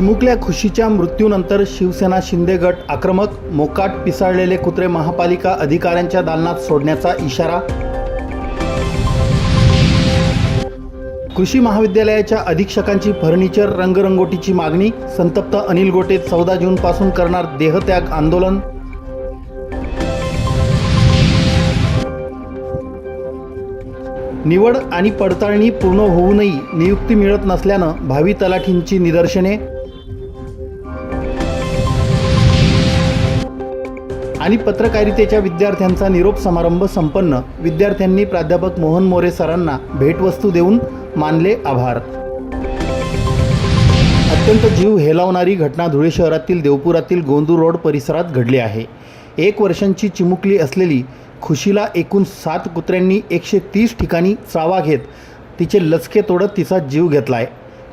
चिमुकल्या खुशीच्या मृत्यूनंतर शिवसेना शिंदे गट आक्रमक मोकाट पिसाळलेले कुत्रे महापालिका अधिकाऱ्यांच्या दालनात सोडण्याचा इशारा. कृषी महाविद्यालयाच्या अधीक्षकांची फर्निचर रंगरंगोटीची मागणी संतप्त अनिल गोटे चौदा जूनपासून करणार देहत्याग आंदोलन. निवड आणि पडताळणी पूर्ण होऊनही नियुक्ती मिळत नसल्यानं भावी तलाठींची निदर्शने. आणि पत्रकारितेच्या विद्यार्थ्यांचा निरोप समारंभ संपन्न. विद्यार्थ्यांनी प्राध्यापक मोहन मोरे सरांना भेटवस्तू देऊन मानले आभार. अत्यंत जीव हेलावणारी घटना धुळे शहरातील देवपुरातील गोंदू रोड परिसरात घडली आहे. एक वर्षांची चिमुकली असलेली खुशीला एकूण सात कुत्र्यांनी एकशे तीस ठिकाणी चावा घेत तिचे लचके तोडत तिचा जीव घेतला आहे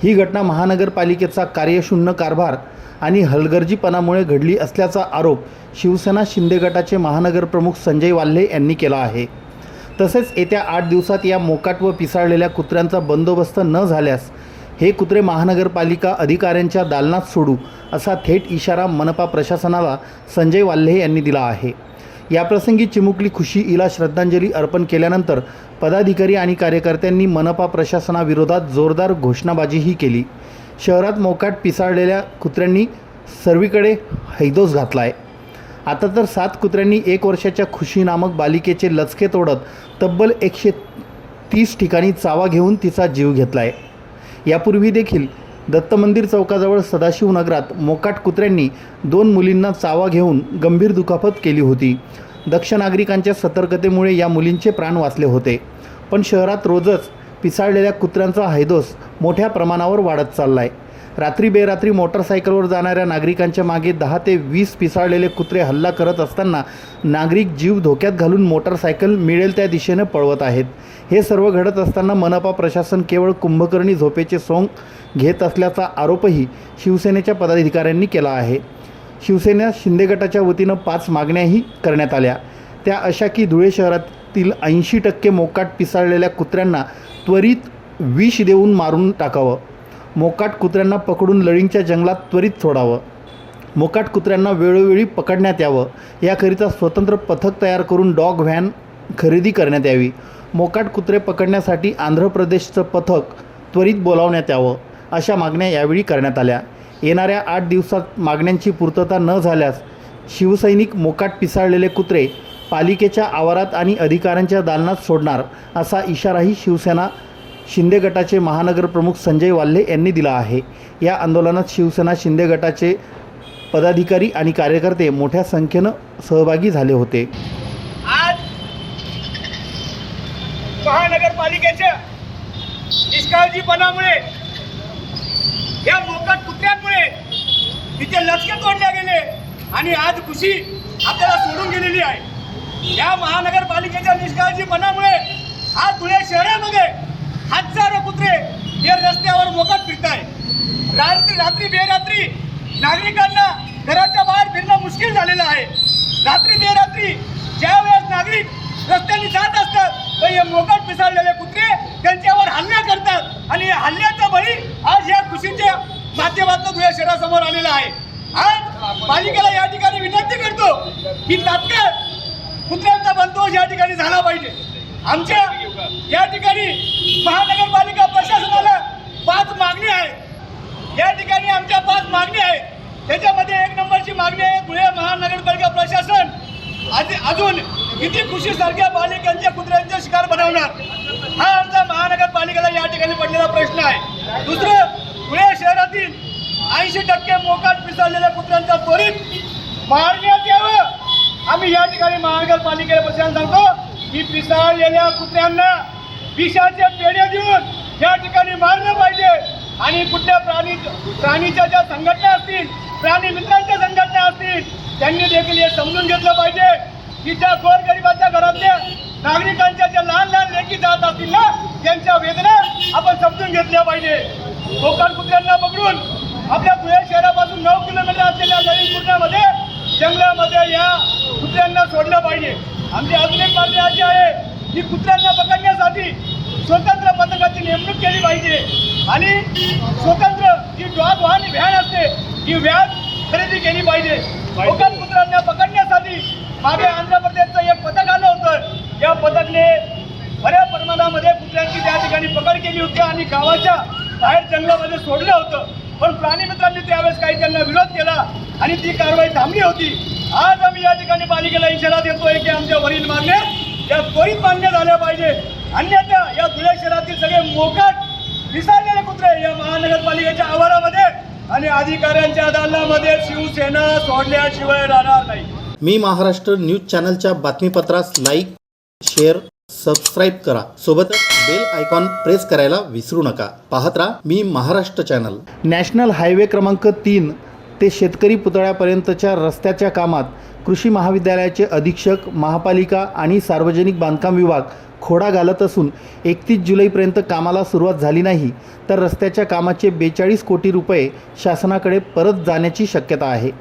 ही घटना महानगरपालिकेचा कार्यशून्य कारभार आणि हलगर्जीपणामुळे घडली असल्याचा आरोप शिवसेना शिंदे गटाचे महानगरप्रमुख संजय वाल्हे यांनी केला आहे. तसेच येत्या आठ दिवसात या मोकाट व पिसाळलेल्या कुत्र्यांचा बंदोबस्त न झाल्यास हे कुत्रे महानगरपालिका अधिकाऱ्यांच्या दालनात सोडू असा थेट इशारा मनपा प्रशासनाला संजय वाल्हे यांनी दिला आहे. याप्रसंगी चिमुकली खुशी हिला श्रद्धांजली अर्पण केल्यानंतर पदाधिकारी आणि कार्यकर्त्यांनी मनपा प्रशासनाविरोधात जोरदार घोषणाबाजीही केली. शहरात मोकाट पिसाळलेल्या कुत्र्यांनी सर्वीकडे हैदोस घातला आहे. आता तर सात कुत्र्यांनी एक वर्षाच्या खुशी नामक बालिकेचे लचके तोडत तब्बल एकशे तीस ठिकाणी चावा घेऊन तिचा जीव घेतला आहे. यापूर्वी देखील दत्त मंदिर चौकाजवळ सदाशिव नगरात मोकाट कुत्र्यांनी दोन मुलींना चावा घेऊन गंभीर दुखापत केली होती. दक्ष नागरिकांच्या सतर्कतेमुळे या मुलींचे प्राण वाचले होते. पण शहरात रोजच पिसाळलेल्या कुत्र्यांचा हैदोस मोठ्या प्रमाणावर वाढत चालला आहे रात्री बेरात्री मोटरसायकलवर जाणाऱ्या नागरिकांच्या मागे दहा ते वीस पिसाळलेले कुत्रे हल्ला करत असताना नागरिक जीव धोक्यात घालून मोटरसायकल मिळेल त्या दिशेने पळवत आहेत. हे सर्व घडत असताना मनपा प्रशासन केवळ कुंभकर्णी झोपेचे सोंग घेत असल्याचा आरोपही शिवसेनेच्या पदाधिकाऱ्यांनी केला आहे. शिवसेना शिंदे गटाच्या वतीनं पाच मागण्याही करण्यात आल्या. त्या अशा की धुळे शहरात शहरातील ऐंशी टक्के मोकाट पिसाळलेल्या कुत्र्यांना त्वरित विष देऊन मारून टाकावं. मोकाट कुत्र्यांना पकडून लळींच्या जंगलात त्वरित सोडावं. मोकाट कुत्र्यांना वेळोवेळी पकडण्यात यावं. याकरिता स्वतंत्र पथक तयार करून डॉग व्हॅन खरेदी करण्यात यावी. मोकाट कुत्रे पकडण्यासाठी आंध्र प्रदेशचं पथक त्वरित बोलावण्यात यावं अशा मागण्या यावेळी करण्यात आल्या. येणाऱ्या आठ दिवसात मागण्यांची पूर्तता न झाल्यास शिवसैनिक मोकाट पिसाळलेले कुत्रे पालिकेच्या आवारात आणि अधिकाऱ्यांच्या दालनात सोडणार असा इशाराही शिवसेना शिंदे गटाचे महानगर प्रमुख संजय वाल्हे यांनी दिला आहे. या आंदोलनात शिवसेना शिंदे गटाचे पदाधिकारी आणि कार्यकर्ते मोठ्या संख्येनं सहभागी झाले होते. आज महानगरपालिकेच्या निष्काळजीपणामुळे या मोकट कुत्र्यांमुळे तिचे लक्ष तोडले गेले आणि आज खुशी आपल्याला सोडून गेलेली आहे. या महानगरपालिकेच्या निष्काळजीपणामुळे आज धुळे शहरामध्ये हजारो कुत्रे हे रस्त्यावर मोकाट फिरत आहे रात्री रात्री बेरात्री नागरिकांना घराच्या बाहेर फिरणं मुश्किल झालेलं आहे. रात्री बेरात्री ज्या वेळेस नागरिक रस्त्याने जात असतात तर हे मोकट पिसाळलेले कुत्रे त्यांच्यावर हल्ला करतात आणि या हल्ल्याचा बळी आज या खुशीच्या माध्यमातून धुळे शहरासमोर आलेला आहे. आज पालिकेला या ठिकाणी विनंती करतो की तात्काळ कुत्र्यांचा बंदोबस्त या ठिकाणी झाला पाहिजे. आमच्या या ठिकाणी महानगरपालिका प्रशासनाला पाच मागणी आहे. या ठिकाणी आमच्या पाच मागणी आहे. त्याच्यामध्ये एक नंबरची मागणी आहे धुळे महानगरपालिका प्रशासन अजून किती खुशी सारख्या बालिकांच्या कुत्र्यांचे शिकार बनवणार? हा आमचा महानगरपालिकेला या ठिकाणी पडलेला प्रश्न आहे. दुसरं धुळे शहरातील ऐंशी टक्के मोकाट पिसळलेल्या कुत्र्यांचा त्वरित मारण्यात यावं. आम्ही या ठिकाणी महानगरपालिकेला प्रशासन सांगतो की पिसाळलेल्या कुत्र्यांना विषाचे पेढे देऊन या ठिकाणी मारलं पाहिजे. आणि कुठल्या प्राणी प्राणीच्या ज्या संघटना असतील प्राणी मित्रांच्या संघटना असतील त्यांनी देखील हे समजून घेतलं पाहिजे की ज्या गोरगरिबाच्या घरातल्या नागरिकांच्या ज्या लहान लहान लेखी जात असतील ना त्यांच्या वेदना आपण समजून घेतल्या पाहिजे. कोकण कुत्र्यांना पकडून आपल्या धुळे शहरापासून नऊ किलोमीटर असलेल्या कुत्र्यामध्ये जंगलामध्ये या कुत्र्यांना सोडलं पाहिजे. आमची अजून एक मागणी अशी आहे की कुत्र्यांना पकडण्यासाठी स्वतंत्र पथकाची नेमणूक केली पाहिजे. आणि स्वतंत्र जी डॉग वाहन व्हॅन असते ही व्हॅन खरेदी केली पाहिजे. लोकल कुत्र्यांना पकडण्यासाठी मागे आंध्र प्रदेशचं एक पथक आलं होतं. या पथकने बऱ्या प्रमाणामध्ये कुत्र्यांची त्या ठिकाणी पकड केली होती आणि गावाच्या बाहेर जंगलामध्ये सोडलं होतं. पण प्राणी मित्रांनी त्यावेळेस काही त्यांना विरोध केला आणि ती कारवाई थांबली होती. आज आम्ही या ठिकाणी पालिकेला इशारा देतोय की आमच्या वरील मागण्या या त्वरित मान्य झाल्या पाहिजे. अन्यथा या धुळे शहरातील सगळे मोकाट विसरलेले कुत्रे या महानगरपालिकेच्या आवारामध्ये आणि अधिकाऱ्यांच्या दालनामध्ये शिवसेना सोडल्याशिवाय राहणार नाही. मी महाराष्ट्र न्यूज चॅनलच्या बातमीपत्रास लाईक शेअर सबस्क्राईब करा. सोबतच बेल आयकॉन प्रेस करायला विसरू नका. पाहत राहा मी महाराष्ट्र चॅनल नॅशनल हायवे क्रमांक तीन ते शेतकरी पुतळ्यापर्यंतच्या रस्त्याच्या कामात कृषी महाविद्यालयाचे अधीक्षक महापालिका आणि सार्वजनिक बांधकाम विभाग खोडा घालत असून एकतीस जुलैपर्यंत कामाला सुरुवात झाली नाही तर रस्त्याच्या कामाचे बेचाळीस कोटी रुपये शासनाकडे परत जाण्याची शक्यता आहे.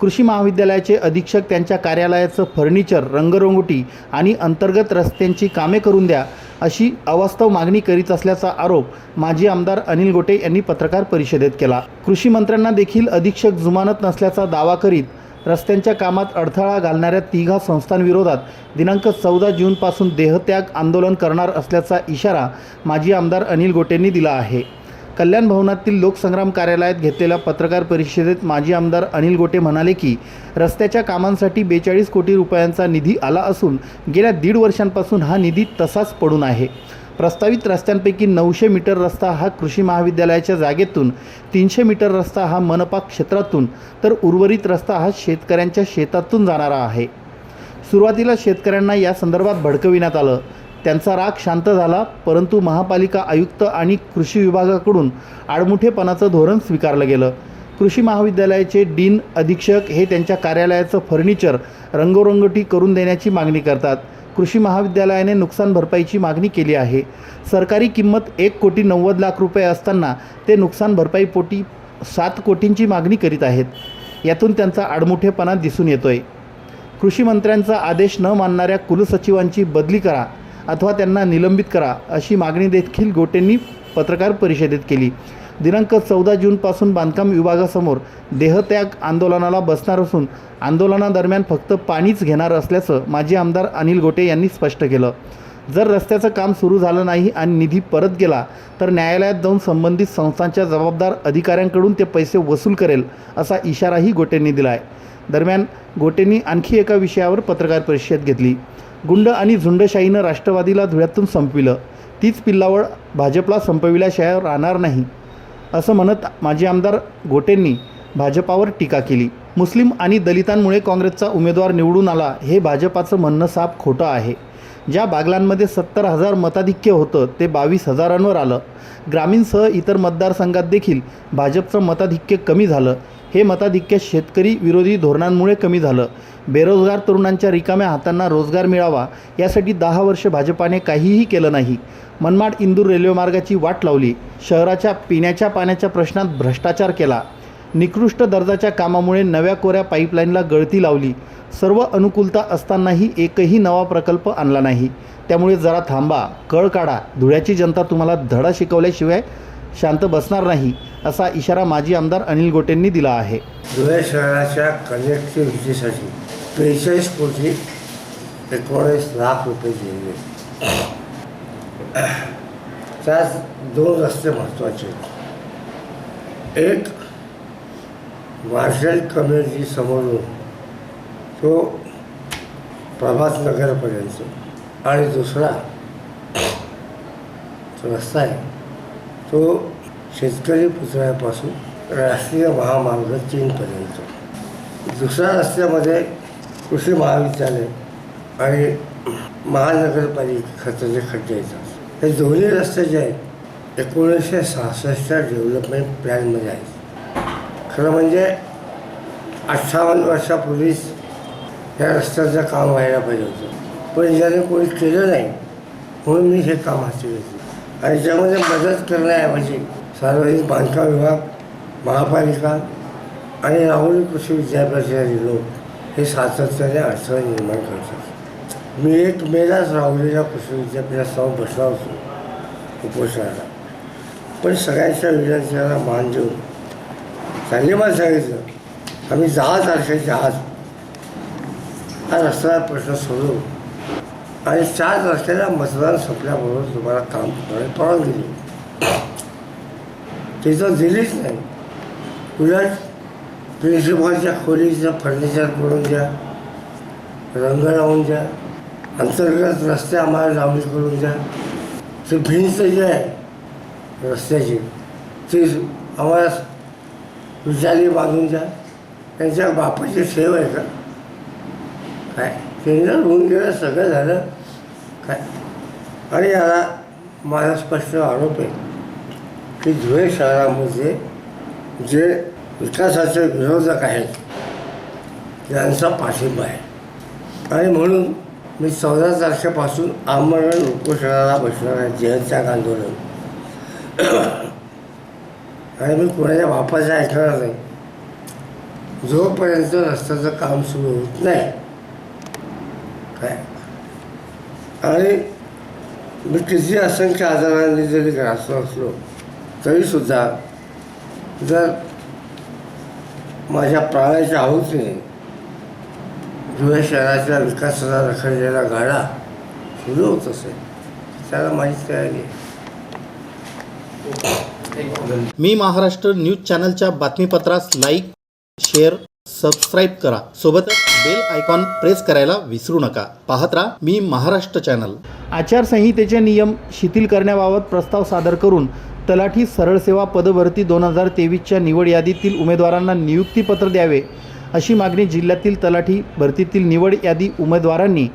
कृषी महाविद्यालयाचे अधीक्षक त्यांच्या कार्यालयाचं फर्निचर रंगरंगोटी आणि अंतर्गत रस्त्यांची कामे करून द्या अशी अवास्तव मागणी करीत असल्याचा आरोप माजी आमदार अनिल गोटे यांनी पत्रकार परिषदेत केला. कृषी मंत्र्यांना देखील अधीक्षक जुमानत नसल्याचा दावा करीत रस्त्यांच्या कामात अडथळा घालणाऱ्या तिघा संस्थांविरोधात दिनांक चौदा जूनपासून देहत्याग आंदोलन करणार असल्याचा इशारा माजी आमदार अनिल गोटेंनी दिला आहे. कल्याण भवनातील लोकसंग्राम कार्यालयात घेतलेल्या पत्रकार परिषदेत माजी आमदार अनिल गोटे म्हणाले की रस्त्याच्या कामांसाठी बेचाळीस कोटी रुपयांचा निधी आला असून गेल्या दीड वर्षांपासून हा निधी तसाच पडून आहे. प्रस्तावित रस्त्यांपैकी नऊशे मीटर रस्ता हा कृषी महाविद्यालयाच्या जागेतून तीनशे मीटर रस्ता हा मनपा क्षेत्रातून तर उर्वरित रस्ता हा शेतकऱ्यांच्या शेतातून जाणारा आहे. सुरुवातीला शेतकऱ्यांना या संदर्भात भडकविण्यात आलं. त्यांचा राग शांत झाला परंतु महापालिका आयुक्त आणि कृषी विभागाकडून आडमुठेपणाचं धोरण स्वीकारलं गेलं. कृषी महाविद्यालयाचे डीन अधीक्षक हे त्यांच्या कार्यालयाचं फर्निचर रंगोरंगोटी करून देण्याची मागणी करतात. कृषी महाविद्यालयाने नुकसान भरपाईची मागणी केली आहे. सरकारी किंमत एक कोटी नव्वद लाख रुपये असताना ते नुकसान भरपाईपोटी सात कोटींची मागणी करीत आहेत. यातून त्यांचा आडमुठेपणा दिसून येतोय. कृषी मंत्र्यांचा आदेश न मानणाऱ्या कुलसचिवांची बदली करा. अथवा त्यांना निलंबित करा अशी मागणी देखील गोटेंनी पत्रकार परिषदेत केली. दिनांक चौदा जूनपासून बांधकाम विभागासमोर देहत्याग आंदोलनाला बसणार असून आंदोलनादरम्यान फक्त पाणीच घेणार असल्याचं माजी आमदार अनिल गोटे यांनी स्पष्ट केलं. जर रस्त्याचं काम सुरू झालं नाही आणि निधी परत गेला तर न्यायालयात जाऊन संबंधित संस्थांच्या जबाबदार अधिकाऱ्यांकडून ते पैसे वसूल करेल असा इशाराही गोटेंनी दिला आहे दरम्यान गोटेंनी आणखी एका विषयावर पत्रकार परिषद घेतली. गुंड आणि झुंडशाहीनं राष्ट्रवादीला धुळ्यातून संपविलं. तीच पिल्लावळ भाजपला संपविल्याशिवाय राहणार नाही असं म्हणत माजी आमदार गोटेंनी भाजपावर टीका केली. मुस्लिम आणि दलितांमुळे काँग्रेसचा उमेदवार निवडून आला हे भाजपाचं म्हणणं साफ खोटं आहे. ज्या बागलांमध्ये सत्तर हजार मताधिक्य होतं ते बावीस हजारांवर आलं. ग्रामीणसह इतर मतदारसंघात देखील भाजपचं मताधिक्य कमी झालं. हे मताधिक्य शेतकरी विरोधी धोरणांमुळे कमी झालं. बेरोजगार तरुणांच्या रिकाम्या हातांना रोजगार मिळावा यासाठी दहा वर्ष भाजपाने काहीही केलं नाही. मनमाड इंदूर रेल्वेमार्गाची वाट लावली. शहराच्या पिण्याच्या पाण्याच्या प्रश्नात भ्रष्टाचार केला. निकृष्ट दर्जाच्या कामामुळे नव्या कोऱ्या पाईपलाईनला गळती लावली. सर्व अनुकूलता असतानाही एकही नवा प्रकल्प आणला नाही. त्यामुळे जरा थांबा कळ काढा. धुळ्याची जनता तुम्हाला धडा शिकवल्याशिवाय शांत बसणार नाही असा इशारा माजी आमदार अनिल गोटेंनी दिला आहे. धुळे शहराच्या कनेक्टिव्हिटीसाठी त्रेचाळीस कोटी एकोणीस लाख रुपये दिले. त्यात दोन रस्ते महत्त्वाचे एक मार्शल कम्युनिटी समोरून तो प्रभात नगरपर्यंत. आणि दुसरा रस्ता आहे. तो शेतकरी पुतळ्यापासून राष्ट्रीय महामार्ग तीनपर्यंत दुसऱ्या रस्त्यामध्ये कृषी महाविद्यालय आणि महानगरपालिका खताचे खड्डे येतात. हे दोन्ही रस्ते जे आहेत एकोणीसशे सहासष्टच्या डेव्हलपमेंट प्लॅनमध्ये आहेत. खरं म्हणजे अठ्ठावन्न वर्षापूर्वीच या रस्त्याचं काम व्हायला पाहिजे होतं. पण ज्याने कोणी केलं नाही म्हणून मी हे काम हाती घेतलं. आणि त्यामध्ये मदत करण्याऐवजी सार्वजनिक बांधकाम विभाग महापालिका आणि राहुरी कृषी विद्यापीठाचे लोक हे सातत्याने अडचणी निर्माण करतात. मी एक मेलाच राहुरीला कृषी विद्यापीठात जाऊन बसला होतो उपोषणाला. पण सगळ्यांच्या विनंतीला मान देऊन त्यांनी मला सांगितलं आम्ही दहा तारखेच्या आज हा रस्त्याचा प्रश्न सोडवू आणि चार तारखेला मतदान संपल्याबरोबर तुम्हाला काम करायला परवानगी दिली ते तर दिलीच नाही. उलट प्रिन्सिपॉलच्या खोलीचं फर्निचर करून द्या रंग लावून द्या अंतर्गत रस्ते आम्हाला लावणी करून द्या. ते भिंत जी आहे रस्त्याची ती आम्हाला विचारी बांधून द्या. त्यांच्या बापाची सेवा आहे का? काय? सिग्नल होऊन गेलं सगळं झालं. काय? आणि याला माझा स्पष्ट आरोप आहे की धुळे शहरामध्ये जे विकासाचे विरोधक आहेत यांचा पाठिंबा आहे. आणि म्हणून मी चौदा तारखेपासून आमरण उपोषणाला बसणार आहे जयत्याग आंदोलन. आणि मी कोणाच्या बापाचं ऐकणार नाही. जोपर्यंत रस्त्याचं काम सुरू होत नाही काय आणि मी किती असंख्य आजारांनी जरी ग्रासलो असलो तरीसुद्धा जर माझ्या प्राण्याच्या आहुतीने धुळे शहराच्या विकासाचा रखडलेला गाडा सुरू होत असेल त्याला माहीत तयारी आहे? मी महाराष्ट्र न्यूज चॅनलच्या बातमीपत्रास लाईक शेअर सबस्क्राईब करा. सोबतच बेल आयकॉन प्रेस करायला विसरू नका. पाहत राहा मी महाराष्ट्र चॅनल. आचारसंहितेचे नियम शिथिल करण्याबाबत प्रस्ताव सादर करून तलाठी सरळ सेवा पदभरती दोन हजार तेवीसच्या निवड यादीतील उमेदवारांना नियुक्तीपत्र द्यावे अशी मागणी जिल्ह्यातील तलाठी भरतीतील निवड यादी उमेदवारांनी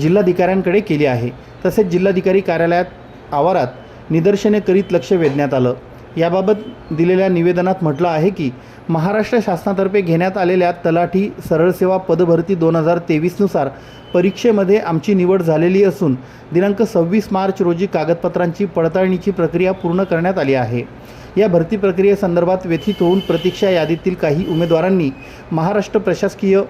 जिल्हाधिकाऱ्यांकडे केली आहे. तसेच जिल्हाधिकारी कार्यालयात आवारात निदर्शने करीत लक्ष वेधण्यात आलं. याबाबत दिलेल्या निवेदनात म्हटलं आहे की महाराष्ट्र शासनातर्फे घेण्यात आलेल्या तलाठी सरळ सेवा पदभरती दोन हजार तेवीसनुसार परीक्षेमध्ये आमची निवड झालेली असून दिनांक सव्वीस मार्च रोजी कागदपत्रांची पडताळणीची प्रक्रिया पूर्ण करण्यात आली आहे. या भरती प्रक्रियेसंदर्भात व्यथित होऊन प्रतीक्षा यादीतील काही उमेदवारांनी महाराष्ट्र प्रशासकीय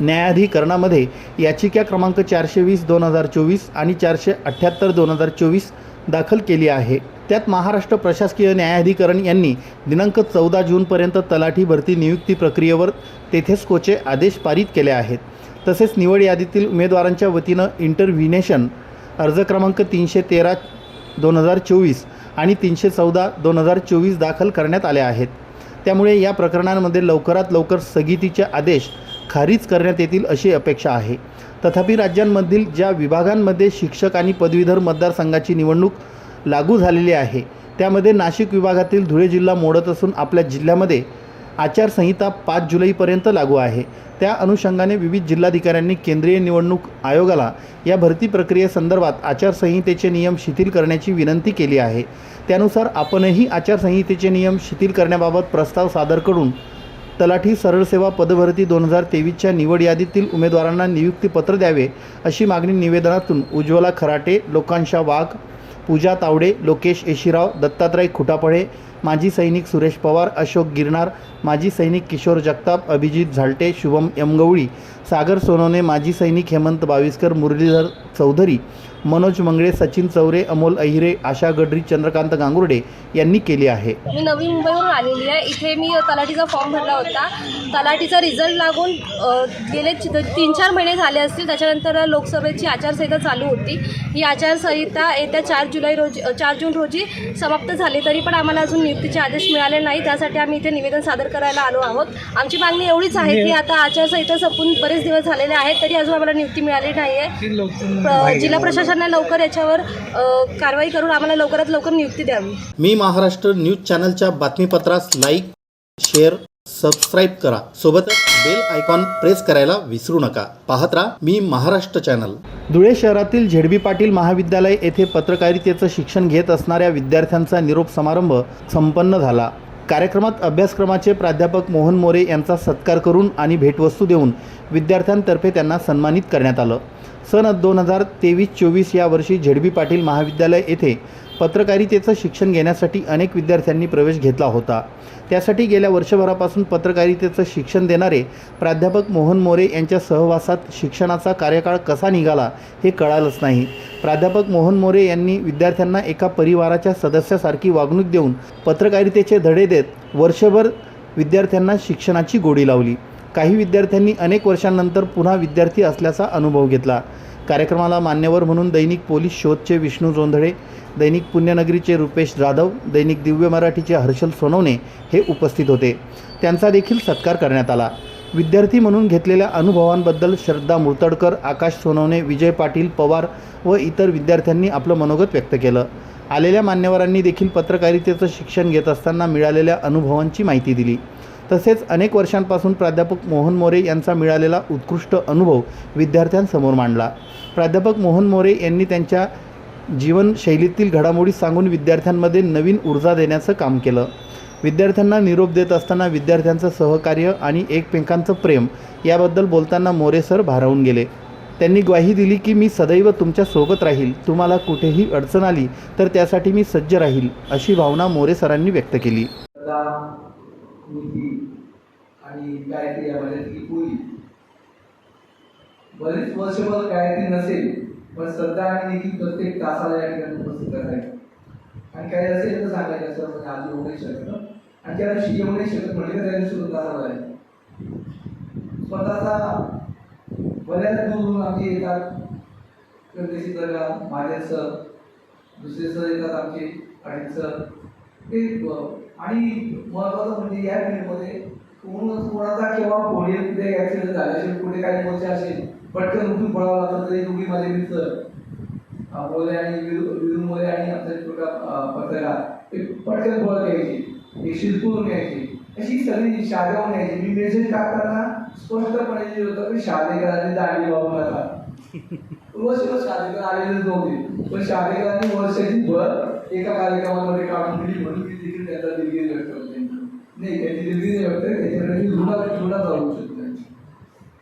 न्यायाधिकरणामध्ये याचिका क्रमांक चारशे वीस दोन हजार चोवीस आणि चारशे अठ्ठ्याहत्तर दोन हजार चोवीस दाखल केली आहे. त्यात महाराष्ट्र प्रशासकीय न्यायाधिकरण यांनी दिनांक चौदा जूनपर्यंत तलाठी भरती नियुक्ती प्रक्रियेवर तेथेस्कोचे आदेश पारित केले आहेत. तसेच निवड यादीतील उमेदवारांच्या वतीनं इंटरव्हिनेशन अर्ज क्रमांक तीनशे तेरा दोन हजार चोवीस आणि तीनशे चौदा दोन हजार चोवीस दाखल करण्यात आले आहेत. त्यामुळे या प्रकरणांमध्ये लवकरात लवकर स्थगितीचे आदेश खारिज करण्यात येतील अशी अपेक्षा आहे. तथापि राज्यांमधील ज्या विभागांमध्ये शिक्षक आणि पदवीधर मतदारसंघाची निवडणूक लागू झालेली आहे. त्यामध्ये नाशिक विभागातील धुळे जिल्हा मोडत असून आपल्या जिल्ह्यामध्ये आचारसंहिता पाच जुलैपर्यंत लागू आहे. त्या अनुषंगाने विविध जिल्हाधिकाऱ्यांनी केंद्रीय निवडणूक आयोगाला या भरती प्रक्रियेसंदर्भात आचारसंहितेचे नियम शिथिल करण्याची विनंती केली आहे. त्यानुसार आपणही आचारसंहितेचे नियम शिथिल करण्याबाबत प्रस्ताव सादर करून तलाठी सरळ सेवा पदभरती दोन हजार तेवीसच्या निवड यादीतील उमेदवारांना नियुक्तीपत्र द्यावे अशी मागणी निवेदनातून उज्ज्वला खराटे लोकांशा वाघ पूजा तावडे लोकेश येशीराव दत्तात्रय खुटापळे माजी सैनिक सुरेश पवार अशोक गिरनार माजी सैनिक किशोर जगताप अभिजित झालटे शुभम यमगवळी सागर सोनवणे माजी सैनिक हेमंत बाविस्कर मुरलीधर चौधरी मनोज मंगळे सचिन चौरे अमोल अहिरे आशा गडरी चंद्रकांत गांगुर्डे यांनी केली आहे. मी नवी मुंबईवरून आलेली आहे. इथे मी तलाठीचा फॉर्म भरला होता. तलाठीचा रिझल्ट लागून गेले तीन चार महिने झाले असतील. त्याच्यानंतर लोकसभेची आचारसंहिता चालू होती. ही आचारसंहिता येत्या चार जुलै रोजी चार जून रोजी समाप्त झाली. तरी पण आम्हाला अजून नियुक्तीचे आदेश मिळाले नाही. त्यासाठी आम्ही इथे निवेदन सादर करायला आलो आहोत. आमची मागणी एवढीच आहे की आता आचारसंहिता संपून बरेच दिवस झालेले आहेत तरी अजून आम्हाला नियुक्ती मिळाली नाही आहे प्र- जिल्हा प्रशासनाने लवकर याच्यावर कारवाई करून आम्हाला लवकरात लवकर नियुक्ती द्यावी. मी महाराष्ट्र न्यूज चॅनलच्या बातमीपत्रास लाईक शेअर सबस्क्राईब करा. सोबतच बेल आयकॉन प्रेस करायला विसरू नका. पाहत राहा मी महाराष्ट्र चॅनल. धुळे शहरातील झेडबी पाटील महाविद्यालय येथे पत्रकारितेचं शिक्षण घेत असणाऱ्या विद्यार्थ्यांचा निरोप समारंभ संपन्न झाला. कार्यक्रमात अभ्यासक्रमाचे प्राध्यापक मोहन मोरे यांचा सत्कार करून आणि भेटवस्तू देऊन विद्यार्थ्यांतर्फे त्यांना सन्मानित करण्यात आलं. सन दोन हजार तेवीस चोवीस या वर्षी झेडबी पाटील महाविद्यालय येथे पत्रकारितेचं शिक्षण घेण्यासाठी अनेक विद्यार्थ्यांनी प्रवेश घेतला होता. त्यासाठी गेल्या वर्षभरापासून पत्रकारितेचं शिक्षण देणारे प्राध्यापक मोहन मोरे यांच्या सहवासात शिक्षणाचा कार्यकाळ कसा निघाला हे कळालंच नाही. प्राध्यापक मोहन मोरे यांनी विद्यार्थ्यांना एका परिवाराच्या सदस्यासारखी वागणूक देऊन पत्रकारितेचे धडे देत वर्षभर विद्यार्थ्यांना शिक्षणाची गोडी लावली. काही विद्यार्थ्यांनी अनेक वर्षांनंतर पुन्हा विद्यार्थी असल्याचा अनुभव घेतला. कार्यक्रमाला मान्यवर म्हणून दैनिक पोलीस शोधचे विष्णू जोंधळे दैनिक पुण्यनगरीचे रुपेश जाधव दैनिक दिव्य मराठीचे हर्षल सोनवणे हे उपस्थित होते. त्यांचा देखील सत्कार करण्यात आला. विद्यार्थी म्हणून घेतलेल्या अनुभवांबद्दल श्रद्धा मुर्तडकर आकाश सोनवणे विजय पाटील पवार व इतर विद्यार्थ्यांनी आपलं मनोगत व्यक्त केलं. आलेल्या मान्यवरांनी देखील पत्रकारितेचं शिक्षण घेत असताना मिळालेल्या अनुभवांची माहिती दिली. तसेच अनेक वर्षांपासून प्राध्यापक मोहन मोरे यांचा मिळालेला उत्कृष्ट अनुभव विद्यार्थ्यांसमोर मांडला. प्राध्यापक मोहन मोरे यांनी त्यांच्या जीवनशैलीतील घडामोडी सांगून विद्यार्थ्यांमध्ये नवीन ऊर्जा देण्याचं काम केलं. विद्यार्थ्यांना निरोप देत असताना विद्यार्थ्यांचं सहकार्य आणि एकमेकांचं प्रेम याबद्दल बोलताना मोरे सर भारावून गेले. त्यांनी ग्वाही दिली की मी सदैव तुमच्यासोबत राहील. तुम्हाला कुठेही अडचण आली तर त्यासाठी मी सज्ज राहील अशी भावना मोरे सरांनी व्यक्त केली. आणि गायत्री यामध्ये ती पुरी बरेच वर्षभर गायत्री नसेल पण श्रद्धा आणि नीती प्रत्येक तासाला या ठिकाणी उपस्थित असायची. आणि काही असेल तर सांगायचं असं म्हणजे आज येऊ नाही शकत. आणि त्या दिवशी येऊ नाही शकत म्हणजे त्या सुद्धा तासाला आहे स्वतःचा बऱ्याच दूरून आमचे येतात. परदेशी दर्गा माझे सर दुसरे सर येतात आमचे अडीच सर. ते आणि महत्वाचं म्हणजे या फील्डमध्ये कोण कोणाचा केव्हा पुढे कुठे ऍक्सिडेंट झाला असेल कुठे काही मोर्चे असेल पटकन उठून पळावं लागतं तरी दोघी माझे मित्र अ, आणि विरु मोले आणि आमचा छोटा पत्रकार ते पटकन पळत यायचे हे शिरपूरून यायचे अशी सगळी शाळेवर घ्यायची. मी मेसेज टाकताना स्पष्टपणे जे होतं की शाळेकरांनी दाढी वाहून आता रोज रोज शाळेकर आलेलेच नव्हते. पण शाळेकरांनी वर्षाची भर एका कार्यक्रमामध्ये काढून दिली म्हणून मी देखील त्याचा दिलगिरी व्यक्त करते. नाही त्याची दिलगिरी नाही व्यक्त त्याच्याकडे जाऊ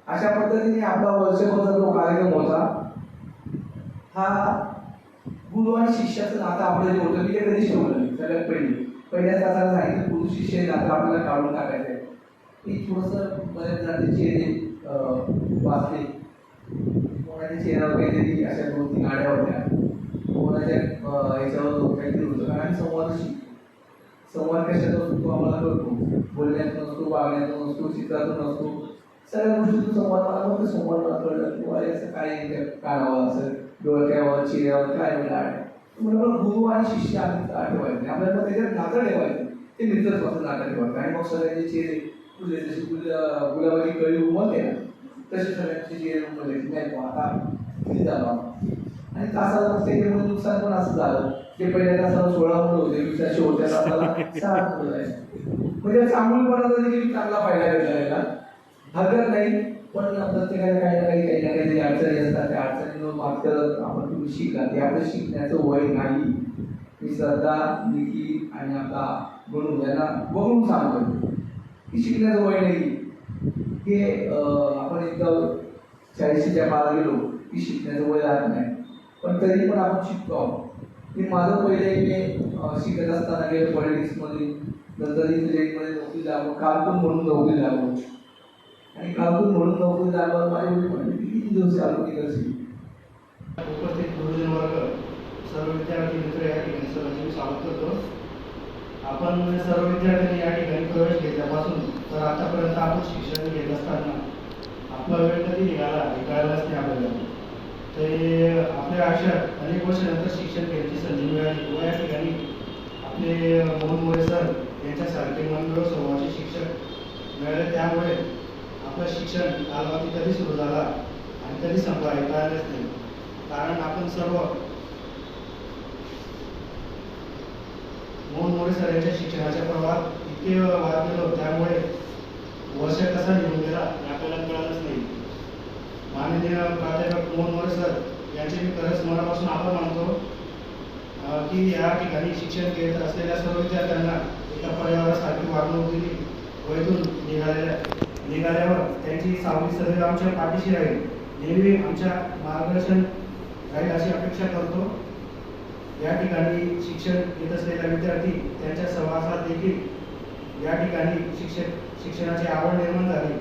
अशा पद्धतीने आपला वर्षभरचा जो कार्यक्रम होता हा गुरु आणि शिष्याचं नातं आपलं जे होतं मी ते कधीच ठेवलं नाही सगळ्यात पहिले. पहिल्या तासाला सांगितलं गुरु शिष्य नातं आपल्याला काढून टाकायचं आहे एक थोडंसं बऱ्याच जाते चेहरे वाचले. कोणाच्या चेहऱ्यावर काहीतरी अशा दोन तीन गाड्या होत्या. कोणाच्या याच्यावर काहीतरी होतं. कारण संवाद शिक संवाद कशाचा असतो? आम्हाला करतो बोलण्यातून असतो वागण्यातून असतो चित्रातून असतो सगळ्या गोष्टीतून संवाद मला फक्त संवाद मला कळलं की अरे असं काय काढावं त्या कानावर असं? डोळक्यावर चेहऱ्यावर काय वेगळं आहे मला गुरु आणि शिष्य आम्ही आठवायचे आपल्याला त्याच्यात नातं ठेवायचं. ते मित्रत्वाचं नातं ठेवायचं. आणि मग सगळ्यांचे चेहरे फुले जशी गुल गुलाबाची कळी उमलते ना तसे सगळ्यांचे चेहरे उमलले. नाही आता किती झालं आणि तासाला मग नुकसान पण असं झालं. ते पहिल्या तासाला सोळा मुलं होते दुसऱ्या शेवटच्या तासाला सहा मुलं आहे म्हणजे चांगुलपणाचा देखील चांगला फायदा घेतला याला. हरकत नाही पण प्रत्येकाला काही ना काही काही ना काही अडचणी असतात. त्या अडचणीवर मात करत आपण तुम्ही शिकला ते आपलं शिकण्याचं वय नाही. मी श्रद्धा निकी आणि आता म्हणून यांना बघून सांगतो की शिकण्याचं वय नाही. हे आपण एकदा चाळीशीच्या पार गेलो की शिकण्याचं वय राहत नाही. पण तरी पण आपण शिकतो आहोत. की माझं पहिले मी शिकत असताना गेलो पॉलिटिक्समध्ये. नंतर इंजिनिअरिंगमध्ये नोकरी लागलो कारकून म्हणून नोकरी लागलो आणि कारकून म्हणून नोकरी लागल्यावर माझे वडील म्हणले किती दिवस चालू केली असेल? उपस्थित गुरुजन वर्ग सर्व विद्यार्थी मित्र या ठिकाणी सर्वांचे मी स्वागत करतो. आपण सर्व विद्यार्थ्यांनी या ठिकाणी प्रवेश घेतल्यापासून तर आतापर्यंत आपण शिक्षण घेत असताना आपला वेळ कधी निघाला हे कळालंच नाही आपल्याला. ते आपल्या आयुष्यात अनेक वर्षानंतर शिक्षण घ्यायची संधी मिळाली. व या ठिकाणी आपले मोहन मोरे सर यांच्यासारखे मनगळ स्वभावाचे शिक्षक मिळाले. त्यामुळे आपलं शिक्षण कालावधी कधी सुरू झाला आणि कधी संपला हे कळालंच नाही. कारण आपण सर्व मोहन मोरे सर यांच्या शिक्षणाच्या प्रवाहात इतके वाद गेलो. त्यामुळे वर्ष कसा निघून गेला हे आपल्याला कळालंच नाही. माननीय प्राध्यापक मोहन मोरे सर यांचे मी खरंच मनापासून आभार मानतो की या ठिकाणी शिक्षण घेत असलेल्या सर्व विद्यार्थ्यांना एका पर्यावरणासाठी वागणूक दिली. व निघालेल्या निघाल्यावर त्यांची सावली सदैव आमच्या पाठीशी राहील. नेहमी आमच्या मार्गदर्शन राहील अशी अपेक्षा करतो. या ठिकाणी शिक्षण घेत असलेल्या विद्यार्थी त्यांच्या सहवासात देखील या ठिकाणी शिक्षक शिक्षणाची आवड निर्माण झाली.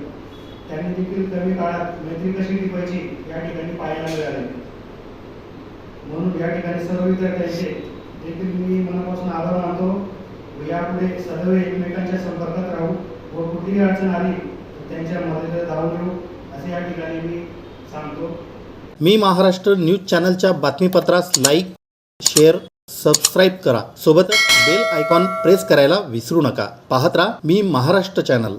त्यांनी देखील कमी काळात मैत्री कशी टिकवायची या ठिकाणी पाहायला मिळाले. म्हणून या ठिकाणी सर्व विद्यार्थ्यांचे देखील मी मनापासून आभार मानतो यापुढे सदैव एकमेकांच्या संपर्कात राहू व कुठलीही अडचण आली तर त्यांच्या मदतीला धावून येऊ असे या ठिकाणी मी सांगतो. मी महाराष्ट्र न्यूज चॅनलच्या बातमीपत्रास लाईक शेअर सबस्क्राईब करा. सोबतच बेल आयकॉन प्रेस करायला विसरू नका. पाहत राहा मी महाराष्ट्र चॅनल.